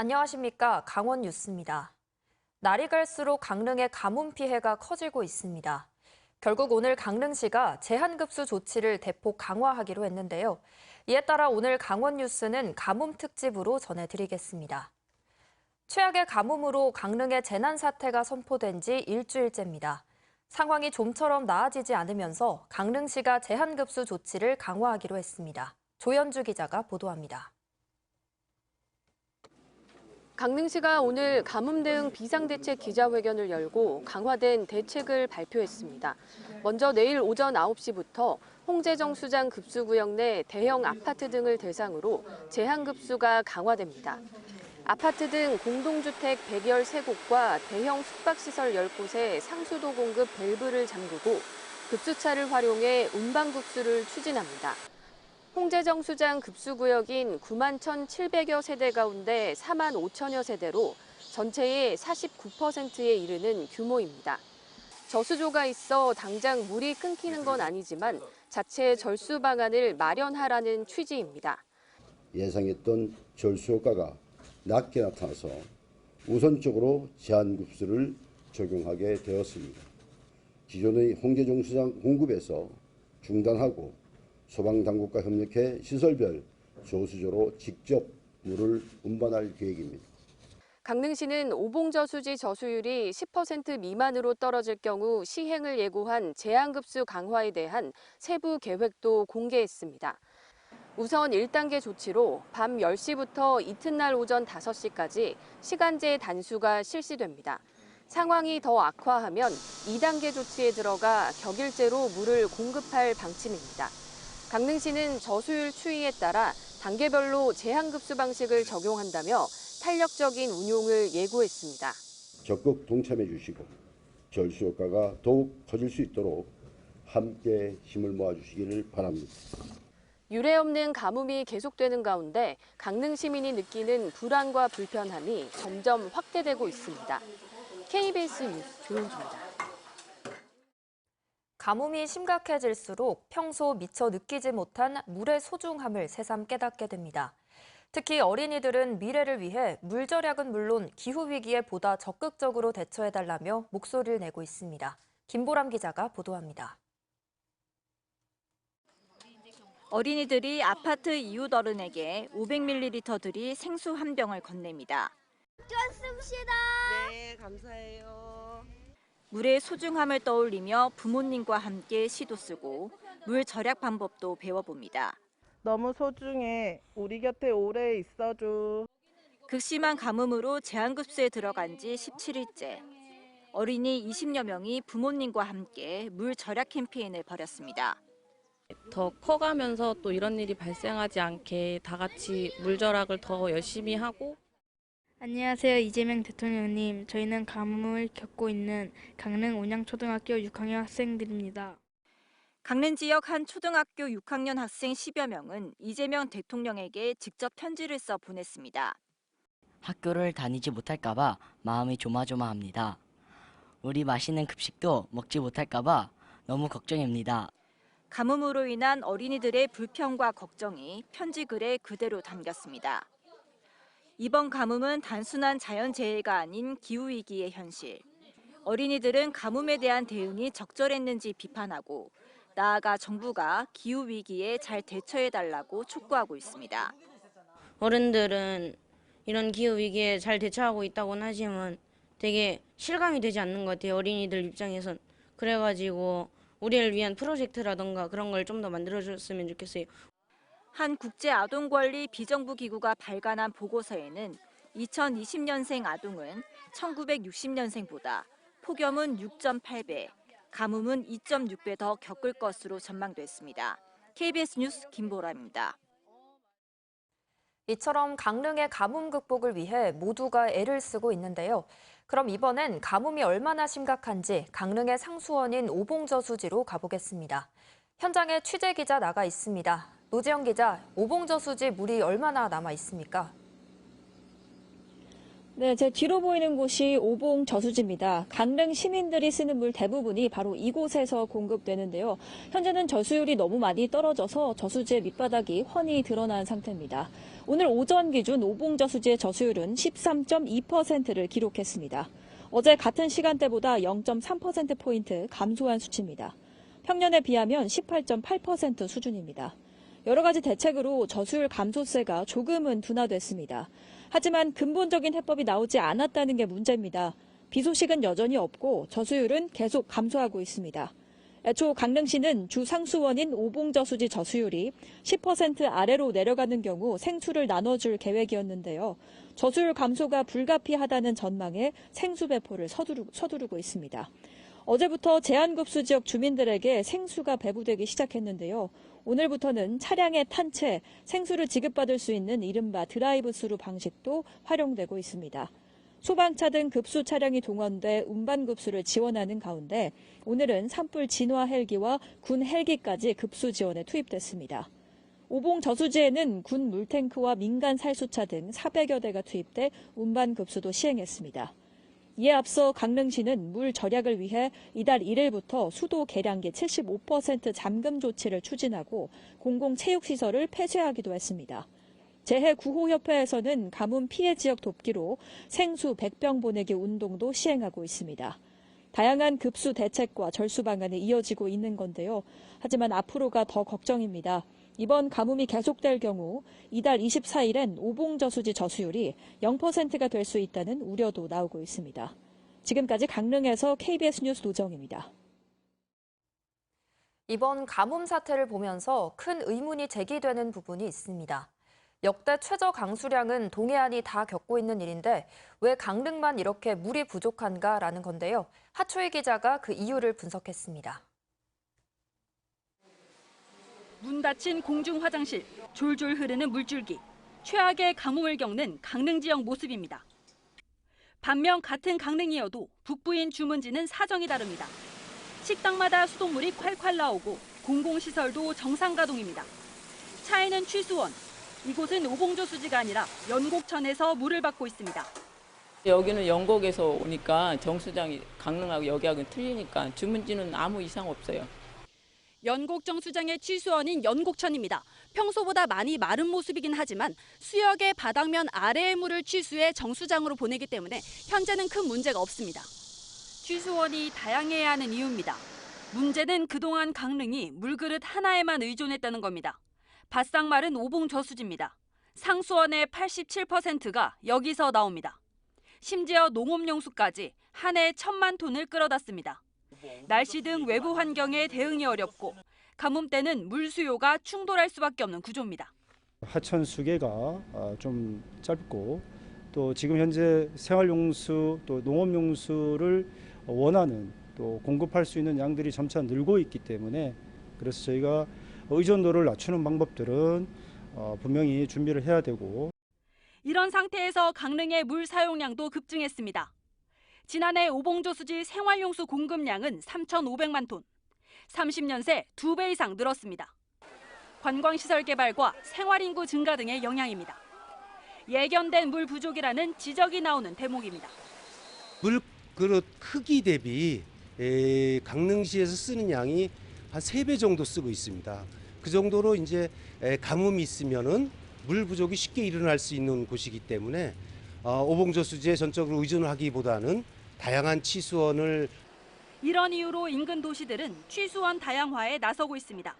안녕하십니까. 강원 뉴스입니다. 날이 갈수록 강릉의 가뭄 피해가 커지고 있습니다. 결국 오늘 강릉시가 제한급수 조치를 대폭 강화하기로 했는데요. 이에 따라 오늘 강원 뉴스는 가뭄 특집으로 전해드리겠습니다. 최악의 가뭄으로 강릉의 재난 사태가 선포된 지 일주일째입니다. 상황이 좀처럼 나아지지 않으면서 강릉시가 제한급수 조치를 강화하기로 했습니다. 조현주 기자가 보도합니다. 강릉시가 오늘 가뭄 대응 비상대책 기자회견을 열고 강화된 대책을 발표했습니다. 먼저 내일 오전 9시부터 홍제정 수장 급수구역 내 대형 아파트 등을 대상으로 제한급수가 강화됩니다. 아파트 등 공동주택 113곳과 대형 숙박시설 10곳에 상수도 공급 밸브를 잠그고 급수차를 활용해 운반급수를 추진합니다. 홍제정 수장 급수구역인 9만 1,700여 세대 가운데 4만 5천여 세대로 전체의 49%에 이르는 규모입니다. 저수조가 있어 당장 물이 끊기는 건 아니지만 자체 절수 방안을 마련하라는 취지입니다. 예상했던 절수 효과가 낮게 나타나서 우선적으로 제한급수를 적용하게 되었습니다. 기존의 홍제종 수장 공급에서 중단하고 소방당국과 협력해 시설별 저수조로 직접 물을 운반할 계획입니다. 강릉시는 오봉저수지 저수율이 10% 미만으로 떨어질 경우 시행을 예고한 제한급수 강화에 대한 세부 계획도 공개했습니다. 우선 1단계 조치로 밤 10시부터 이튿날 오전 5시까지 시간제 단수가 실시됩니다. 상황이 더 악화하면 2단계 조치에 들어가 격일제로 물을 공급할 방침입니다. 강릉시는 저수율 추이에 따라 단계별로 제한급수 방식을 적용한다며 탄력적인 운용을 예고했습니다. 적극 동참해 주시고 절수 효과가 더욱 커질 수 있도록 함께 힘을 모아 주시기를 바랍니다. 유례 없는 가뭄이 계속되는 가운데 강릉 시민이 느끼는 불안과 불편함이 점점 확대되고 있습니다. KBS 뉴스 조용주입니다. 가뭄이 심각해질수록 평소 미처 느끼지 못한 물의 소중함을 새삼 깨닫게 됩니다. 특히 어린이들은 미래를 위해 물 절약은 물론 기후 위기에 보다 적극적으로 대처해달라며 목소리를 내고 있습니다. 김보람 기자가 보도합니다. 어린이들이 아파트 이웃 어른에게 500ml 들이 생수 한 병을 건넵니다. 좋습니다. 네, 감사해요. 물의 소중함을 떠올리며 부모님과 함께 시도 쓰고 물 절약 방법도 배워봅니다. 너무 소중해. 우리 곁에 오래 있어줘. 극심한 가뭄으로 제한급수에 들어간 지 17일째. 어린이 20여 명이 부모님과 함께 물 절약 캠페인을 벌였습니다. 더 커가면서 또 이런 일이 발생하지 않게 다 같이 물 절약을 더 열심히 하고 안녕하세요. 이재명 대통령님. 저희는 가뭄을 겪고 있는 강릉 온양초등학교 6학년 학생들입니다. 강릉 지역 한 초등학교 6학년 학생 10여 명은 이재명 대통령에게 직접 편지를 써 보냈습니다. 학교를 다니지 못할까봐 마음이 조마조마합니다. 우리 맛있는 급식도 먹지 못할까봐 너무 걱정입니다. 가뭄으로 인한 어린이들의 불평과 걱정이 편지 글에 그대로 담겼습니다. 이번 가뭄은 단순한 자연재해가 아닌 기후위기의 현실. 어린이들은 가뭄에 대한 대응이 적절했는지 비판하고 나아가 정부가 기후위기에 잘 대처해달라고 촉구하고 있습니다. 어른들은 이런 기후 위기에 잘 대처하고 있다고는 하지만 되게 실감이 되지 않는 것 같아요. 어린이들 입장에선. 그래가지고 우리를 위한 프로젝트라던가 그런 걸 좀 더 만들어줬으면 좋겠어요. 한 국제아동권리 비정부 기구가 발간한 보고서에는 2020년생 아동은 1960년생보다 폭염은 6.8배, 가뭄은 2.6배 더 겪을 것으로 전망됐습니다. KBS 뉴스 김보라입니다. 이처럼 강릉의 가뭄 극복을 위해 모두가 애를 쓰고 있는데요. 그럼 이번엔 가뭄이 얼마나 심각한지 강릉의 상수원인 오봉저수지로 가보겠습니다. 현장에 취재 기자 나가 있습니다. 노지영 기자, 오봉저 수지 물이 얼마나 남아 있습니까? 네, 제 뒤로 보이는 곳이 오봉 저수지입니다. 강릉 시민들이 쓰는 물 대부분이 바로 이곳에서 공급되는데요. 현재는 저수율이 너무 많이 떨어져서 저수지의 밑바닥이 훤히 드러난 상태입니다. 오늘 오전 기준 오봉 저수지의 저수율은 13.2%를 기록했습니다. 어제 같은 시간대보다 0.3%포인트 감소한 수치입니다. 평년에 비하면 18.8% 수준입니다. 여러 가지 대책으로 저수율 감소세가 조금은 둔화됐습니다. 하지만 근본적인 해법이 나오지 않았다는 게 문제입니다. 비 소식은 여전히 없고 저수율은 계속 감소하고 있습니다. 애초 강릉시는 주 상수원인 오봉저수지 저수율이 10% 아래로 내려가는 경우 생수를 나눠줄 계획이었는데요. 저수율 감소가 불가피하다는 전망에 생수 배포를 서두르, 서두르고 있습니다. 어제부터 제한급수 지역 주민들에게 생수가 배부되기 시작했는데요. 오늘부터는 차량에 탄 채 생수를 지급받을 수 있는 이른바 드라이브 스루 방식도 활용되고 있습니다. 소방차 등 급수 차량이 동원돼 운반 급수를 지원하는 가운데 오늘은 산불 진화 헬기와 군 헬기까지 급수 지원에 투입됐습니다. 오봉 저수지에는 군 물탱크와 민간 살수차 등 400여 대가 투입돼 운반 급수도 시행했습니다. 이에 앞서 강릉시는 물 절약을 위해 이달 1일부터 수도 계량기 75% 잠금 조치를 추진하고 공공체육시설을 폐쇄하기도 했습니다. 재해구호협회에서는 가뭄 피해 지역 돕기로 생수 100병 보내기 운동도 시행하고 있습니다. 다양한 급수 대책과 절수 방안이 이어지고 있는 건데요. 하지만 앞으로가 더 걱정입니다. 이번 가뭄이 계속될 경우 이달 24일엔 오봉 저수지 저수율이 0%가 될 수 있다는 우려도 나오고 있습니다. 지금까지 강릉에서 KBS 뉴스 노정입니다. 이번 가뭄 사태를 보면서 큰 의문이 제기되는 부분이 있습니다. 역대 최저 강수량은 동해안이 다 겪고 있는 일인데 왜 강릉만 이렇게 물이 부족한가라는 건데요. 하초희 기자가 그 이유를 분석했습니다. 문 닫힌 공중 화장실, 졸졸 흐르는 물줄기, 최악의 가뭄을 겪는 강릉 지역 모습입니다. 반면 같은 강릉이어도 북부인 주문지는 사정이 다릅니다. 식당마다 수돗물이 콸콸 나오고 공공시설도 정상 가동입니다. 차이는 취수원, 이곳은 오봉조 수지가 아니라 연곡천에서 물을 받고 있습니다. 여기는 영곡에서 오니까 정수장이 강릉하고 여기하고는 틀리니까 주문지는 아무 이상 없어요. 연곡 정 수장의 취수원인 연곡천입니다. 평소보다 많이 마른 모습이긴 하지만 수역의 바닥면 아래의 물을 취수해 정수장으로 보내기 때문에 현재는 큰 문제가 없습니다. 취수원이 다양해야 하는 이유입니다. 문제는 그동안 강릉이 물그릇 하나에만 의존했다는 겁니다. 바싹 마른 오봉 저수지입니다. 상수원의 87%가 여기서 나옵니다. 심지어 농업용수까지 한 해 천만 톤을 끌어다 습니다. 날씨 등 외부 환경에 대응이 어렵고 가뭄 때는 물 수요가 충돌할 수밖에 없는 구조입니다. 하천 수계가 아, 좀 짧고 또 지금 현재 생활용수 또 농업용수를 원하는 또 공급할 수 있는 양들이 점차 늘고 있기 때문에 그래서 저희가 의존도를 낮추는 방법들은 어, 분명히 준비를 해야 되고 이런 상태에서 강릉의 물 사용량도 급증했습니다. 지난해 오봉조 수지 생활용수 공급량은 3,500만 톤. 30년 새두배 이상 늘었습니다. 관광시설 개발과 생활인구 증가 등의 영향입니다. 예견된 물 부족이라는 지적이 나오는 대목입니다. 물 그릇 크기 대비 에, 강릉시에서 쓰는 양이 한세배 정도 쓰고 있습니다. 그 정도로 이제 에, 가뭄이 있으면은 물 부족이 쉽게 일어날 수 있는 곳이기 때문에 어, 오봉저 수지에 전적으로 의존하기보다는 다양한 치수원을 이런 이유로 인근 도시들은 취수원 다양화에 나서고 있습니다.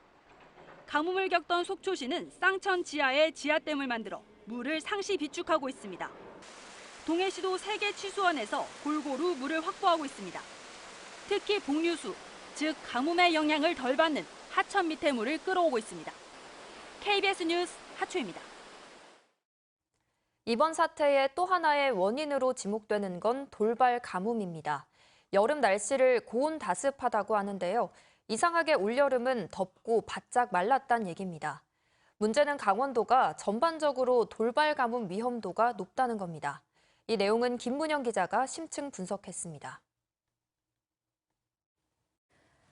가뭄을 겪던 속초시는 쌍천 지하에 지하댐을 만들어 물을 상시 비축하고 있습니다. 동해시도 세개 취수원에서 골고루 물을 확보하고 있습니다. 특히 복류수, 즉 가뭄의 영향을 덜 받는 하천 밑에 물을 끌어오고 있습니다. KBS 뉴스 하초입니다. 이번 사태의 또 하나의 원인으로 지목되는 건 돌발 가뭄입니다. 여름 날씨를 고온 다습하다고 하는데요. 이상하게 올여름은 덥고 바짝 말랐단 얘기입니다. 문제는 강원도가 전반적으로 돌발 가뭄 위험도가 높다는 겁니다. 이 내용은 김문영 기자가 심층 분석했습니다.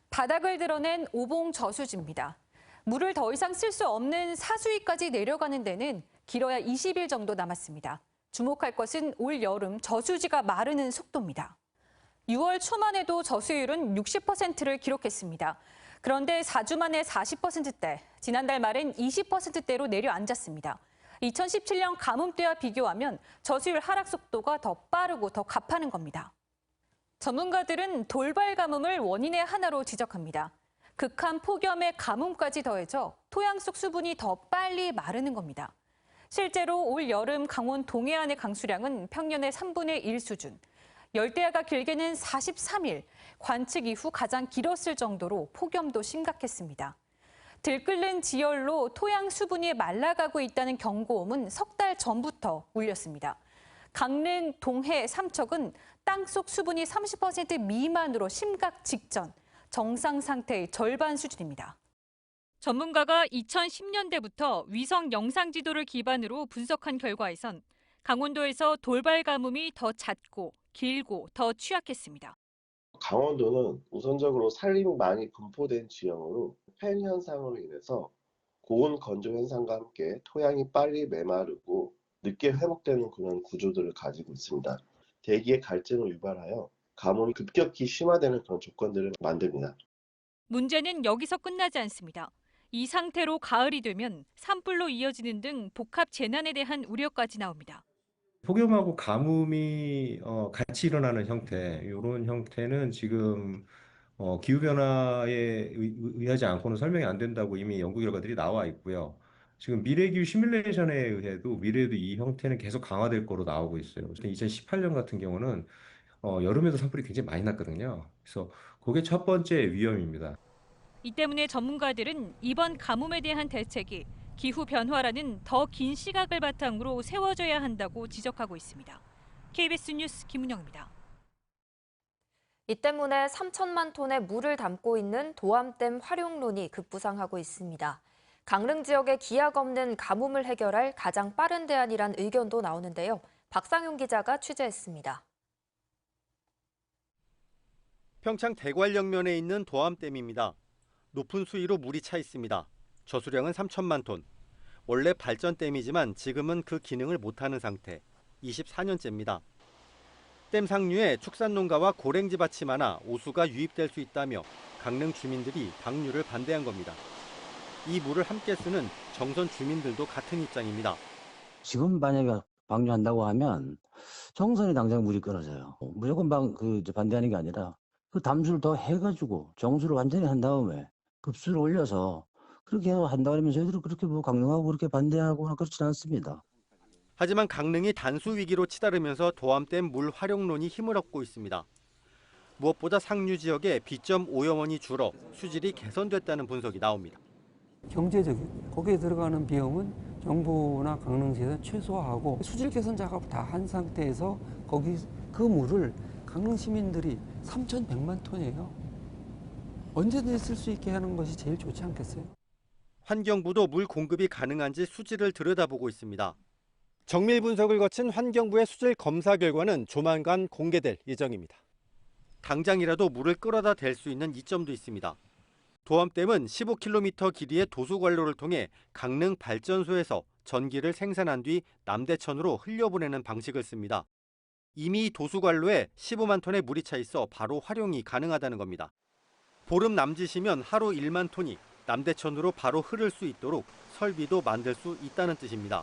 바닥을 드러낸 오봉 저수지입니다. 물을 더 이상 쓸 수 없는 사수위까지 내려가는 데는 길어야 20일 정도 남았습니다. 주목할 것은 올 여름 저수지가 마르는 속도입니다. 6월 초만 해도 저수율은 60%를 기록했습니다. 그런데 4주 만에 40%대, 지난달 말엔 20%대로 내려앉았습니다. 2017년 가뭄 때와 비교하면 저수율 하락 속도가 더 빠르고 더 가파른 겁니다. 전문가들은 돌발 가뭄을 원인의 하나로 지적합니다. 극한 폭염에 가뭄까지 더해져 토양 속 수분이 더 빨리 마르는 겁니다. 실제로 올 여름 강원 동해안의 강수량은 평년의 3분의 1 수준, 열대야가 길게는 43일, 관측 이후 가장 길었을 정도로 폭염도 심각했습니다. 들끓는 지열로 토양 수분이 말라가고 있다는 경고음은 석 달 전부터 울렸습니다. 강릉, 동해, 삼척은 땅속 수분이 30% 미만으로 심각 직전, 정상 상태의 절반 수준입니다. 전문가가 2010년대부터 위성 영상 지도를 기반으로 분석한 결과에선 강원도에서 돌발 가뭄이 더 잦고 길고 더 취약했습니다. 강원도는 우선적으로 산림이 많이 분포된 지형으로 팬 현상으로 인해서 고온 건조 현상과 함께 토양이 빨리 메마르고 늦게 회복되는 그런 구조들을 가지고 있습니다. 대기의 갈증을 유발하여 가뭄이 급격히 심화되는 그런 조건들을 만듭니다. 문제는 여기서 끝나지 않습니다. 이 상태로 가을이 되면 산불로 이어지는 등 복합 재난에 대한 우려까지 나옵니다. 폭염하고 가뭄이 어, 같이 일어나는 형태, 이런 형태는 지금 어, 기후 변화에 의- 의하지 않고는 설명이 안 된다고 이미 연구 결과들이 나와 있고요. 지금 미래기후 시뮬레이션에 의해도 미래에도 이 형태는 계속 강화될 거로 나오고 있어요. 2018년 같은 경우는 어, 여름에도 산불이 굉장히 많이 났거든요. 그래서 그게 첫 번째 위험입니다. 이 때문에 전문가들은 이번 가뭄에 대한 대책이 기후 변화라는 더 긴 시각을 바탕으로 세워져야 한다고 지적하고 있습니다. KBS 뉴스 김은영입니다. 이 때문에 3천만 톤의 물을 담고 있는 도암댐 활용론이 급부상하고 있습니다. 강릉 지역의 기약 없는 가뭄을 해결할 가장 빠른 대안이란 의견도 나오는데요. 박상용 기자가 취재했습니다. 평창 대관령면에 있는 도암댐입니다. 높은 수위로 물이 차 있습니다. 저수량은 3천만 톤. 원래 발전댐이지만 지금은 그 기능을 못하는 상태. 24년째입니다. 댐 상류에 축산농가와 고랭지 밭이 많아 오수가 유입될 수 있다며 강릉 주민들이 방류를 반대한 겁니다. 이 물을 함께 쓰는 정선 주민들도 같은 입장입니다. 지금 만약에 방류한다고 하면 정선이 당장 물이 끊어져요. 무조건 방, 그, 반대하는 게 아니라 그 담수를 더 해가지고 정수를 완전히 한 다음에 급수를 올려서 그렇게 한다 그러면 저희들은 그렇게 뭐 강릉하고 그렇게 반대하거나 그렇지는 않습니다. 하지만 강릉이 단수 위기로 치달으면서 도암댐 물 활용론이 힘을 얻고 있습니다. 무엇보다 상류 지역에 비점 오염 원이 줄어 수질이 개선됐다는 분석이 나옵니다. 경제적인 거기에 들어가는 비용은 정부나 강릉시에서 최소화하고 수질 개선 작업 다한 상태에서 거기 그 물을 강릉 시민들이 3,100만 톤이에요. 언제든지 쓸 수 있게 하는 것이 제일 좋지 않겠어요? 환경부도 물 공급이 가능한지 수질을 들여다보고 있습니다. 정밀 분석을 거친 환경부의 수질 검사 결과는 조만간 공개될 예정입니다. 당장이라도 물을 끌어다 댈 수 있는 이점도 있습니다. 도암댐은 15km 길이의 도수관로를 통해 강릉 발전소에서 전기를 생산한 뒤 남대천으로 흘려보내는 방식을 씁니다. 이미 도수관로에 15만 톤의 물이 차 있어 바로 활용이 가능하다는 겁니다. 보름 남짓이면 하루 1만 톤이 남대천으로 바로 흐를 수 있도록 설비도 만들 수 있다는 뜻입니다.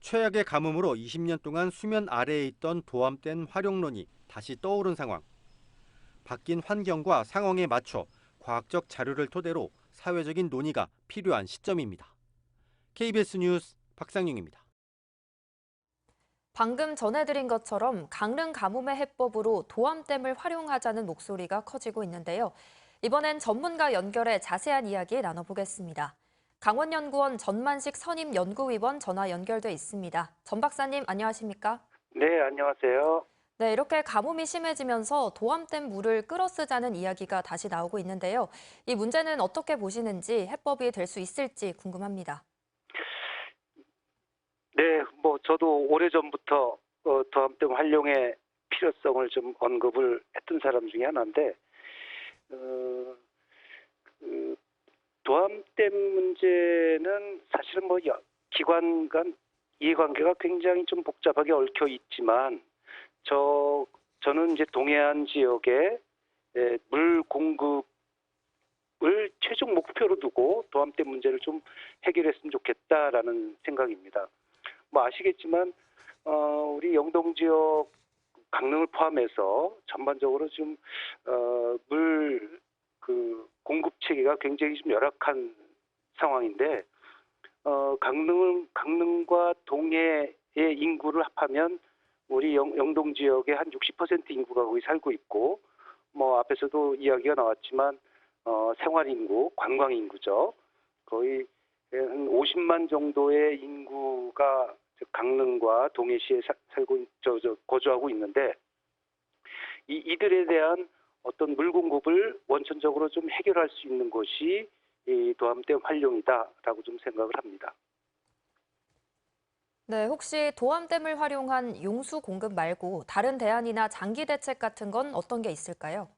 최악의 가뭄으로 20년 동안 수면 아래에 있던 도암댐 활용론이 다시 떠오른 상황. 바뀐 환경과 상황에 맞춰 과학적 자료를 토대로 사회적인 논의가 필요한 시점입니다. KBS 뉴스 박상용입니다. 방금 전해드린 것처럼 강릉 가뭄의 해법으로 도암댐을 활용하자는 목소리가 커지고 있는데요. 이번엔 전문가 연결해 자세한 이야기 나눠보겠습니다. 강원연구원 전만식 선임 연구위원 전화 연결돼 있습니다. 전 박사님 안녕하십니까? 네, 안녕하세요. 네, 이렇게 가뭄이 심해지면서 도암댐 물을 끌어쓰자는 이야기가 다시 나오고 있는데요. 이 문제는 어떻게 보시는지 해법이 될 수 있을지 궁금합니다. 네, 뭐 저도 오래 전부터 어, 도암댐 활용의 필요성을 좀 언급을 했던 사람 중에 하나인데 어, 그 도암댐 문제는 사실은 뭐 여- 기관 간 이해관계가 굉장히 좀 복잡하게 얽혀 있지만 저 저는 이제 동해안 지역에 에, 물 공급을 최종 목표로 두고 도암댐 문제를 좀 해결했으면 좋겠다라는 생각입니다. 뭐 아시겠지만 어, 우리 영동 지역 강릉을 포함해서 전반적으로 좀 어, 물그 공급 체계가 굉장히 좀 열악한 상황인데 어, 강릉 강릉과 동해의 인구를 합하면 우리 영, 영동 지역의 한 60% 인구가 거기 살고 있고 뭐 앞에서도 이야기가 나왔지만 어, 생활 인구, 관광 인구죠. 거의 한 50만 정도의 인구가 저 강릉과 동해시에 사- 살고 있- 저, 저 거주하고 있는데 이 이들에 대한 어떤 물 공급을 원천적으로 좀 해결할 수 있는 것이 이 도암댐 활용이다라고 좀 생각을 합니다. 네, 혹시 도암댐을 활용한 용수 공급 말고 다른 대안이나 장기 대책 같은 건 어떤 게 있을까요?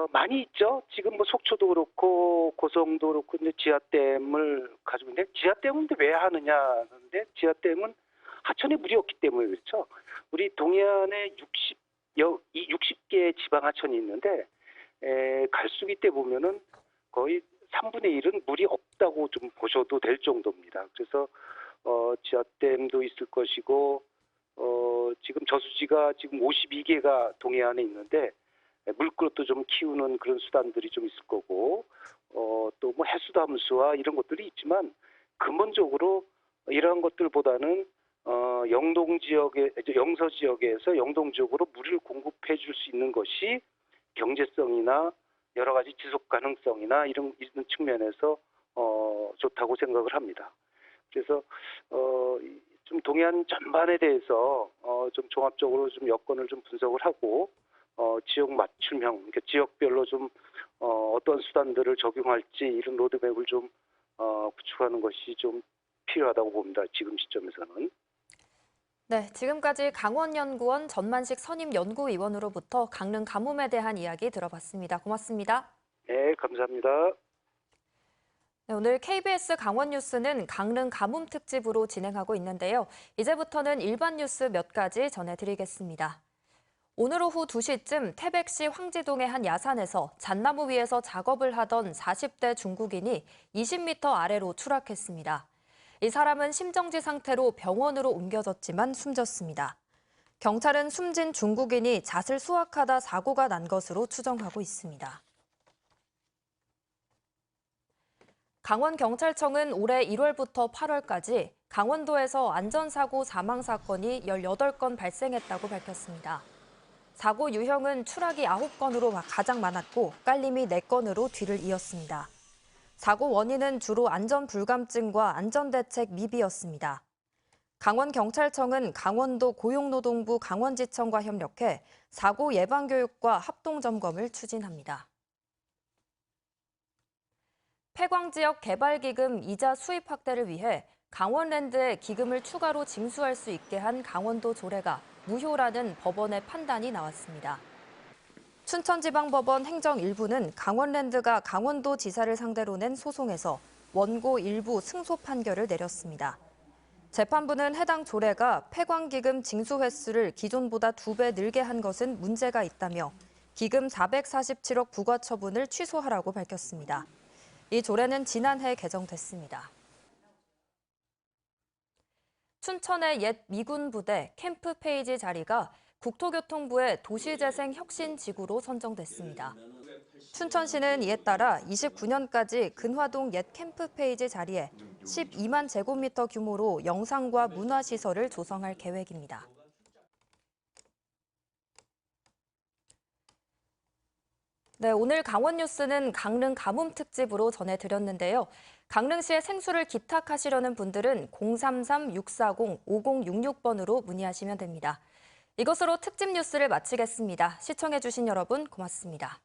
어, 많이 있죠. 지금 뭐 속초도 그렇고 고성도 그렇고 이제 지하댐을 가지고 있는데 지하댐은 왜 하느냐 하는데 지하댐은 하천에 물이 없기 때문에 그렇죠. 우리 동해안에 60, 여, 이 60개의 지방 하천이 있는데 에, 갈수기 때 보면은 거의 3분의 1은 물이 없다고 좀 보셔도 될 정도입니다. 그래서 어, 지하댐도 있을 것이고 어, 지금 저수지가 지금 52개가 동해안에 있는데 예, 물그릇도 좀 키우는 그런 수단들이 좀 있을 거고 어, 또 뭐 해수담수와 이런 것들이 있지만 근본적으로 이러한 것들보다는 어, 영동 지역에 영서 지역에서 영동 지역으로 물을 공급해 줄 수 있는 것이 경제성이나 여러 가지 지속 가능성이나 이런 이런 측면에서 어, 좋다고 생각을 합니다. 그래서 어, 이- 좀 동해안 전반에 대해서 어, 좀 종합적으로 좀 여건을 좀 분석을 하고 어, 지역 맞춤형, 그러니까 지역별로 좀 어, 어떤 수단들을 적용할지 이런 로드맵을 좀 어, 구축하는 것이 좀 필요하다고 봅니다. 지금 시점에서는. 네, 지금까지 강원연구원 전만식 선임연구위원으로부터 강릉 가뭄에 대한 이야기 들어봤습니다. 고맙습니다. 네, 감사합니다. 네, 오늘 KBS 강원 뉴스는 강릉 가뭄 특집으로 진행하고 있는데요. 이제부터는 일반 뉴스 몇 가지 전해드리겠습니다. 오늘 오후 2시쯤 태백시 황지동의 한 야산에서 잣나무 위에서 작업을 하던 40대 중국인이 20m 아래로 추락했습니다. 이 사람은 심정지 상태로 병원으로 옮겨졌지만 숨졌습니다. 경찰은 숨진 중국인이 잣을 수확하다 사고가 난 것으로 추정하고 있습니다. 강원경찰청은 올해 1월부터 8월까지 강원도에서 안전사고 사망 사건이 18건 발생했다고 밝혔습니다. 사고 유형은 추락이 9건으로 가장 많았고 깔림이 4건으로 뒤를 이었습니다. 사고 원인은 주로 안전 불감증과 안전대책 미비였습니다. 강원경찰청은 강원도 고용노동부 강원지청과 협력해 사고 예방교육과 합동점검을 추진합니다. 폐광 지역 개발기금 이자 수입 확대를 위해 강원랜드에 기금을 추가로 징수할 수 있게 한 강원도 조례가 무효라는 법원의 판단이 나왔습니다. 춘천지방법원 행정 1부는 강원랜드가 강원도 지사를 상대로 낸 소송에서 원고 일부 승소 판결을 내렸습니다. 재판부는 해당 조례가 폐광기금 징수 횟수를 기존보다 두 배 늘게 한 것은 문제가 있다며 기금 447억 부과 처분을 취소하라고 밝혔습니다. 이 조례는 지난해 개정됐습니다. 춘천의 옛 미군 부대 캠프 페이지 자리가 국토교통부의 도시재생 혁신 지구로 선정됐습니다. 춘천시는 이에 따라 29년까지 근화동 옛 캠프 페이지 자리에 12만 제곱미터 규모로 영상과 문화시설을 조성할 계획입니다. 네, 오늘 강원 뉴스는 강릉 가뭄 특집으로 전해드렸는데요. 강릉시에 생수를 기탁하시려는 분들은 033-640-5066번으로 문의하시면 됩니다. 이것으로 특집 뉴스를 마치겠습니다. 시청해주신 여러분 고맙습니다.